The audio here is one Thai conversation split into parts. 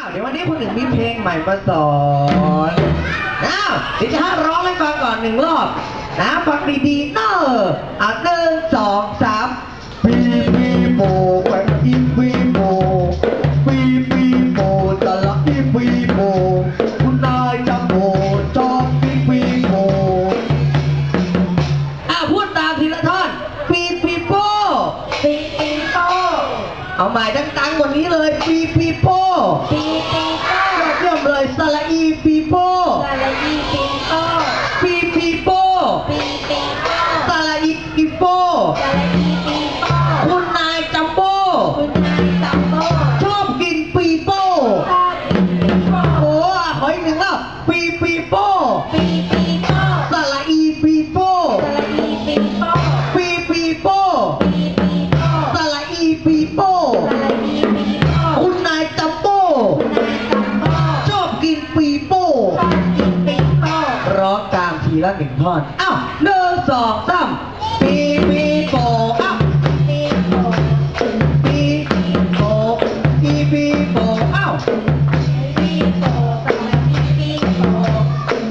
าวเดี๋ยววันนี้คุณหนึ่งมีเพลงใหม่มาสอนอ้าวเดี๋ยวจะให้ร้องให้ฟังก่อนหนึ่งรอบนะฟังดีๆเนอะอะหนึ่งสองสามปีปีโบกันอีปีโบปีปีโบตะละอีปีโบคุณนายจำโบจอมปีปีโบอ้าวพูดตามทีละท่อนปีปีโป้ปีปีโป้เอาใหม่ดังๆกว่านี้เลยปีปีโป้ โป้สระอีปีโป้คุณนายจัมโบ้คุณนายจัมโบ้ชอบกินปีโป้ชอบกินปีโป้โอ้อะขออีกหนึ่งแล้วปีปีโป้ปีปีโป้สระอีปีโป้สระอีปีโป้ปีปีโป้ปีปีโป้สระอีปีโป้สระอีปีโป้คุณนายจัมโบ้คุณนายจัมโบ้ชอบกินปีโป้ชอบกินปีโป้ร้องตามทีละหนึ่งท่อนอ้าว nơ giò tăm pi pi bò ấp pi bò pi pi bò ấp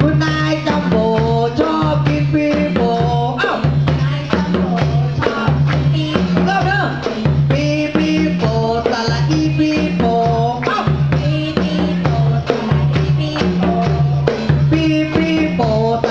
bữa nay trong bò cho pi pi bò ấp lớp nữa pi pi bò ta là pi pi bò ấp pi pi bò ta